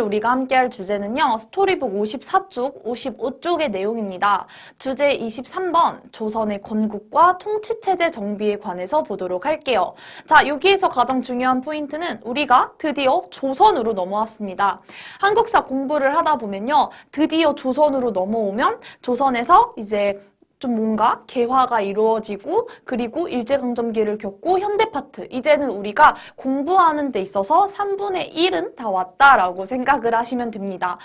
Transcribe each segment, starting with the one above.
오늘 우리가 함께 할 주제는요. 스토리북 54쪽, 55쪽의 내용입니다. 주제 23번 조선의 건국과 통치체제 정비에 관해서 보도록 할게요. 자, 여기에서 가장 중요한 포인트는 우리가 드디어 조선으로 넘어왔습니다. 한국사 공부를 하다 보면요. 드디어 조선으로 넘어오면 조선에서 이제 좀 뭔가 개화가 이루어지고 그리고 일제강점기를 겪고 현대 파트 이제는 우리가 공부하는 데 있어서 3분의 1은 다 왔다라고 생각을 하시면 됩니다.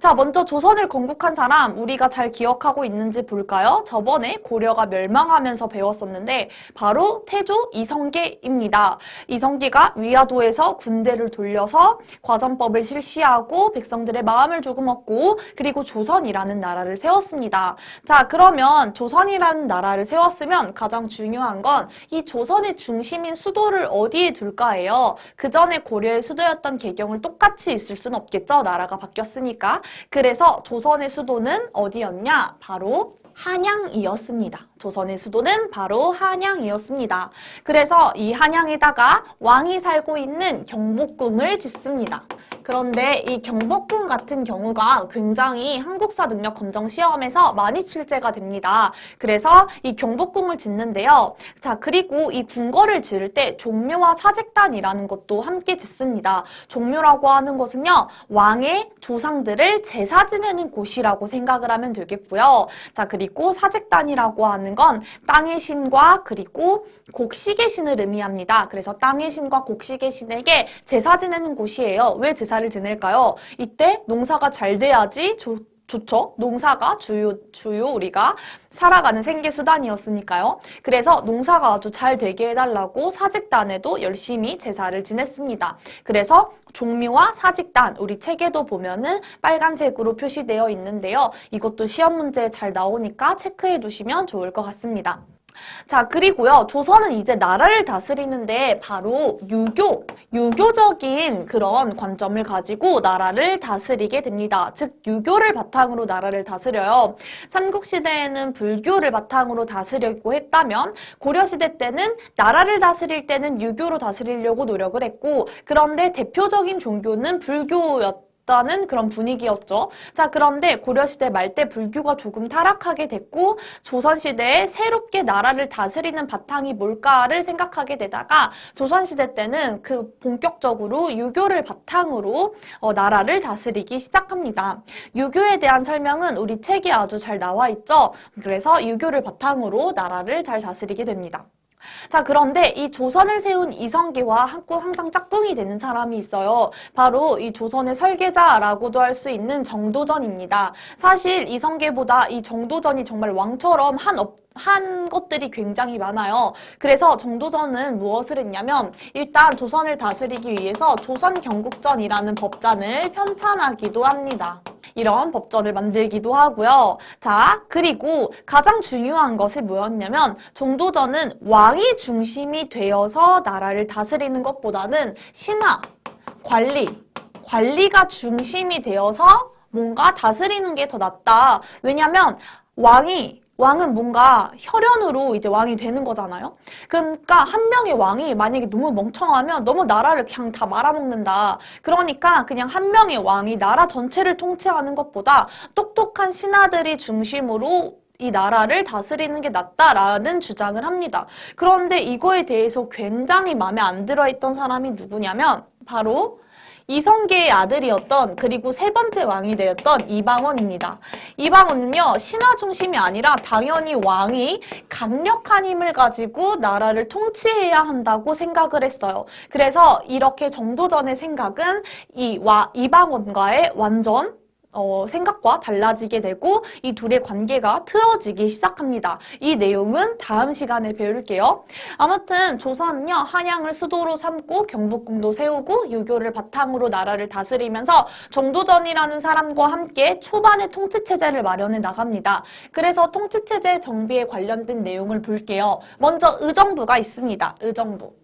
자 먼저 조선을 건국한 사람 우리가 잘 기억하고 있는지 볼까요? 저번에 고려가 멸망하면서 배웠었는데 바로 태조 이성계입니다. 이성계가 위화도에서 군대를 돌려서 과전법을 실시하고 백성들의 마음을 조금 얻고 그리고 조선이라는 나라를 세웠습니다. 자 그러면 조선이라는 나라를 세웠으면 가장 중요한 건 이 조선의 중심인 수도를 어디에 둘까예요. 그 전에 고려의 수도였던 개경을 똑같이 있을 순 없겠죠. 나라가 바뀌었으니까. 그래서 조선의 수도는 어디였냐? 바로 한양이었습니다. 조선의 수도는 바로 한양이었습니다. 그래서 이 한양에다가 왕이 살고 있는 경복궁을 짓습니다. 그런데 이 경복궁 같은 경우가 굉장히 한국사 능력 검정 시험에서 많이 출제가 됩니다. 그래서 이 경복궁을 짓는데요. 자, 그리고 이 궁궐을 지을 때 종묘와 사직단이라는 것도 함께 짓습니다. 종묘라고 하는 것은요, 왕의 조상들을 제사 지내는 곳이라고 생각을 하면 되겠고요. 자, 그리고 사직단이라고 하는 건 땅의 신과 그리고 곡식의 신을 의미합니다. 그래서 땅의 신과 곡식의 신에게 제사 지내는 곳이에요. 왜 제사를 지낼까요? 이때 농사가 잘 돼야지 좋, 좋죠. 농사가 주요, 주요 우리가 살아가는 생계 수단이었으니까요. 그래서 농사가 아주 잘 되게 해달라고 사직단에도 열심히 제사를 지냈습니다. 그래서 종묘와 사직단, 우리 책에도 보면은 빨간색으로 표시되어 있는데요. 이것도 시험 문제에 잘 나오니까 체크해 두시면 좋을 것 같습니다. 자, 그리고요, 조선은 이제 나라를 다스리는데 바로 유교, 유교적인 그런 관점을 가지고 나라를 다스리게 됩니다. 즉, 유교를 바탕으로 나라를 다스려요. 삼국시대에는 불교를 바탕으로 다스리고 했다면, 고려시대 때는 나라를 다스릴 때는 유교로 다스리려고 노력을 했고, 그런데 대표적인 종교는 불교였 다는 그런 분위기였죠. 자, 그런데 고려시대 말때 불교가 조금 타락하게 됐고 조선시대에 새롭게 나라를 다스리는 바탕이 뭘까를 생각하게 되다가 조선시대 때는 그 본격적으로 유교를 바탕으로 어, 나라를 다스리기 시작합니다. 유교에 대한 설명은 우리 책에 아주 잘 나와 있죠. 그래서 유교를 바탕으로 나라를 잘 다스리게 됩니다. 자, 그런데 이 조선을 세운 이성계와 한국 항상 짝꿍이 되는 사람이 있어요. 바로 이 조선의 설계자라고도 할 수 있는 정도전입니다. 사실 이성계보다 이 정도전이 정말 왕처럼 한 업, 한 것들이 굉장히 많아요. 그래서 정도전은 무엇을 했냐면 일단 조선을 다스리기 위해서 조선 경국전이라는 법잔을 편찬하기도 합니다. 이런 법전을 만들기도 하고요. 자, 그리고 가장 중요한 것이 뭐였냐면 정도전은 왕이 중심이 되어서 나라를 다스리는 것보다는 신하, 관리, 관리가 중심이 되어서 뭔가 다스리는 게 더 낫다. 왜냐면 왕이 왕은 뭔가 혈연으로 이제 왕이 되는 거잖아요. 그러니까 한 명의 왕이 만약에 너무 멍청하면 너무 나라를 그냥 다 말아먹는다. 그러니까 그냥 한 명의 왕이 나라 전체를 통치하는 것보다 똑똑한 신하들이 중심으로 이 나라를 다스리는 게 낫다라는 주장을 합니다. 그런데 이거에 대해서 굉장히 마음에 안 들어있던 사람이 누구냐면 바로 이성계의 아들이었던 그리고 세 번째 왕이 되었던 이방원입니다. 이방원은요 신하 중심이 아니라 당연히 왕이 강력한 힘을 가지고 나라를 통치해야 한다고 생각을 했어요. 그래서 이렇게 정도전의 생각은 이 와, 이방원과의 완전 어, 생각과 달라지게 되고 이 둘의 관계가 틀어지기 시작합니다. 이 내용은 다음 시간에 배울게요. 아무튼 조선은요 한양을 수도로 삼고 경복궁도 세우고 유교를 바탕으로 나라를 다스리면서 정도전이라는 사람과 함께 초반에 통치체제를 마련해 나갑니다. 그래서 통치체제 정비에 관련된 내용을 볼게요. 먼저 의정부가 있습니다. 의정부.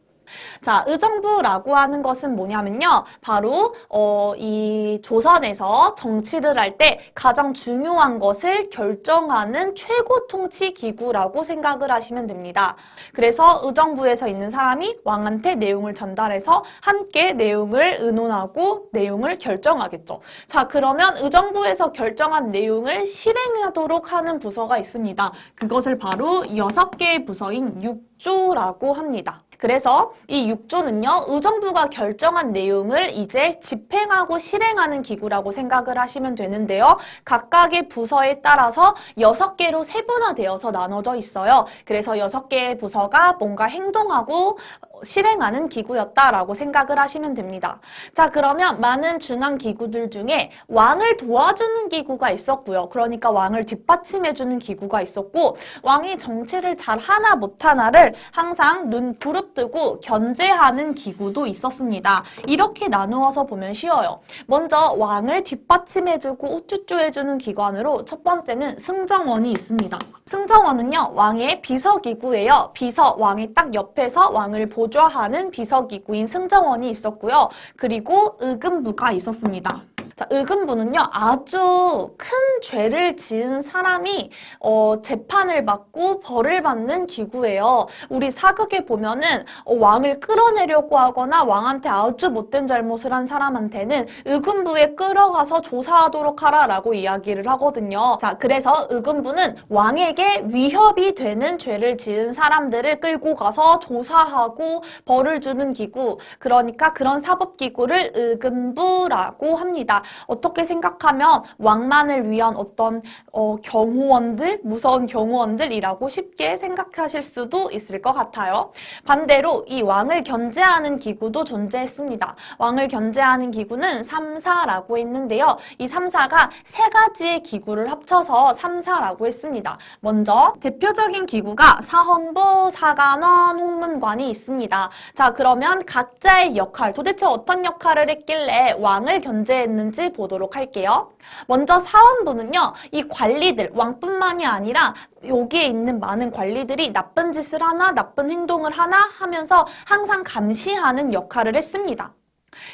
자, 의정부라고 하는 것은 뭐냐면요. 바로 어, 이 조선에서 정치를 할 때 가장 중요한 것을 결정하는 최고 통치 기구라고 생각을 하시면 됩니다. 그래서 의정부에서 있는 사람이 왕한테 내용을 전달해서 함께 내용을 의논하고 내용을 결정하겠죠. 자, 그러면 의정부에서 결정한 내용을 실행하도록 하는 부서가 있습니다. 그것을 바로 여섯 개의 부서인 육조라고 합니다. 그래서 이 6조는요, 의정부가 결정한 내용을 이제 집행하고 실행하는 기구라고 생각을 하시면 되는데요. 각각의 부서에 따라서 6개로 세분화되어서 나눠져 있어요. 그래서 6개의 부서가 뭔가 행동하고 실행하는 기구였다라고 생각을 하시면 됩니다. 자, 그러면 많은 중앙 기구들 중에 왕을 도와주는 기구가 있었고요. 그러니까 왕을 뒷받침해주는 기구가 있었고, 왕이 정치를 잘 하나 못하나를 항상 눈 부릅뜨고 견제하는 기구도 있었습니다. 이렇게 나누어서 보면 쉬워요. 먼저 왕을 뒷받침해주고 우쭈쭈해주는 기관으로 첫 번째는 승정원이 있습니다. 승정원은요, 왕의 비서기구예요. 비서, 왕의 딱 옆에서 왕을 보 좌하는 비서기구인 승정원이 있었고요. 그리고 의금부가 있었습니다. 자, 의금부는요, 아주 큰 죄를 지은 사람이, 어, 재판을 받고 벌을 받는 기구예요. 우리 사극에 보면은, 어, 왕을 끌어내려고 하거나 왕한테 아주 못된 잘못을 한 사람한테는 의금부에 끌어가서 조사하도록 하라라고 이야기를 하거든요. 자, 그래서 의금부는 왕에게 위협이 되는 죄를 지은 사람들을 끌고 가서 조사하고 벌을 주는 기구, 그러니까 그런 사법기구를 의금부라고 합니다. 어떻게 생각하면 왕만을 위한 어떤 어, 경호원들, 무서운 경호원들이라고 쉽게 생각하실 수도 있을 것 같아요. 반대로 이 왕을 견제하는 기구도 존재했습니다. 왕을 견제하는 기구는 삼사라고 했는데요. 이 삼사가 세 가지의 기구를 합쳐서 삼사라고 했습니다. 먼저 대표적인 기구가 사헌부, 사관원, 홍문관이 있습니다. 자, 그러면 각자의 역할, 도대체 어떤 역할을 했길래 왕을 견제했는지 보도록 할게요. 먼저 사원부는요, 이 관리들, 왕뿐만이 아니라 여기에 있는 많은 관리들이 나쁜 짓을 하나, 나쁜 행동을 하나 하면서 항상 감시하는 역할을 했습니다.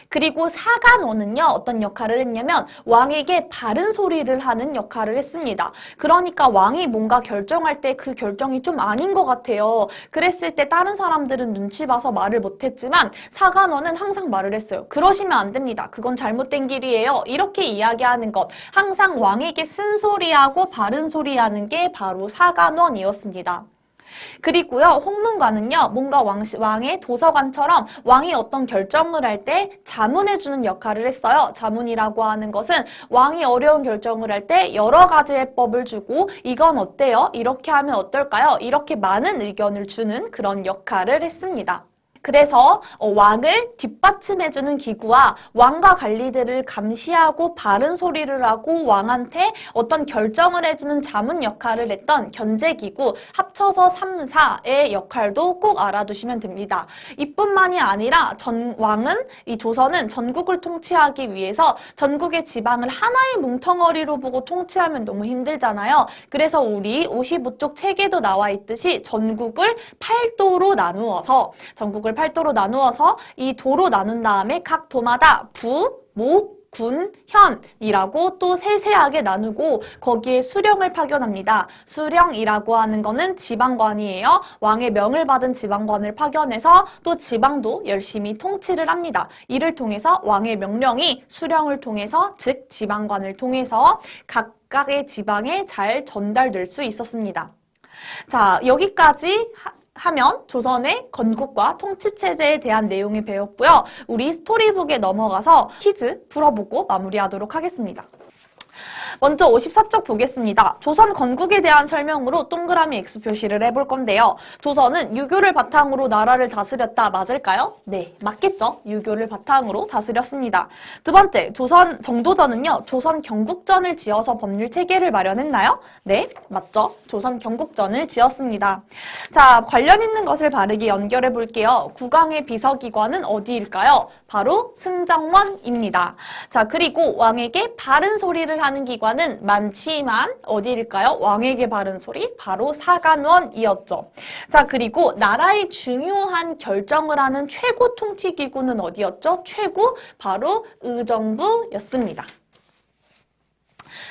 그리고 사간원은요, 어떤 역할을 했냐면 왕에게 바른 소리를 하는 역할을 했습니다. 그러니까 왕이 뭔가 결정할 때 그 결정이 좀 아닌 것 같아요. 그랬을 때 다른 사람들은 눈치 봐서 말을 못했지만 사간원은 항상 말을 했어요. 그러시면 안 됩니다. 그건 잘못된 길이에요. 이렇게 이야기하는 것. 항상 왕에게 쓴소리하고 바른 소리하는 게 바로 사간원이었습니다. 그리고요, 홍문관은요, 뭔가 왕, 왕의 도서관처럼 왕이 어떤 결정을 할 때 자문해주는 역할을 했어요. 자문이라고 하는 것은 왕이 어려운 결정을 할 때 여러 가지의 법을 주고 이건 어때요? 이렇게 하면 어떨까요? 이렇게 많은 의견을 주는 그런 역할을 했습니다. 그래서 어, 왕을 뒷받침해주는 기구와 왕과 관리들을 감시하고 바른 소리를 하고 왕한테 어떤 결정을 해주는 자문 역할을 했던 견제기구 합쳐서 3사의 역할도 꼭 알아두시면 됩니다. 이뿐만이 아니라 전 왕은 이 조선은 전국을 통치하기 위해서 전국의 지방을 하나의 뭉텅어리로 보고 통치하면 너무 힘들잖아요. 그래서 우리 55쪽 책에도 나와 있듯이 전국을 8도로 나누어서 전국을 8도로 나누어서 이 도로 나눈 다음에 각 도마다 부, 목, 군, 현이라고 또 세세하게 나누고 거기에 수령을 파견합니다. 수령이라고 하는 거는 지방관이에요. 왕의 명을 받은 지방관을 파견해서 또 지방도 열심히 통치를 합니다. 이를 통해서 왕의 명령이 수령을 통해서 즉 지방관을 통해서 각각의 지방에 잘 전달될 수 있었습니다. 자, 여기까지 하, 하면 조선의 건국과 통치체제에 대한 내용을 배웠고요. 우리 스토리북에 넘어가서 퀴즈 풀어보고 마무리하도록 하겠습니다. 먼저 54쪽 보겠습니다. 조선 건국에 대한 설명으로 동그라미 X 표시를 해볼 건데요. 조선은 유교를 바탕으로 나라를 다스렸다 맞을까요? 네, 맞겠죠. 유교를 바탕으로 다스렸습니다. 두 번째, 조선 정도전은요. 조선 경국전을 지어서 법률 체계를 마련했나요? 네, 맞죠. 조선 경국전을 지었습니다. 자, 관련 있는 것을 바르게 연결해 볼게요. 국왕의 비서기관은 어디일까요? 바로 승정원입니다. 자, 그리고 왕에게 바른 소리를 하는 기관 기관은 많지만 어디일까요? 왕에게 바른 소리 바로 사간원이었죠. 자 그리고 나라의 중요한 결정을 하는 최고 통치 기구는 어디였죠? 최고 바로 의정부였습니다.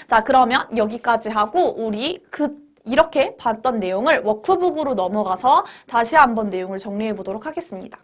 자 그러면 여기까지 하고 우리 그 이렇게 봤던 내용을 워크북으로 넘어가서 다시 한번 내용을 정리해 보도록 하겠습니다.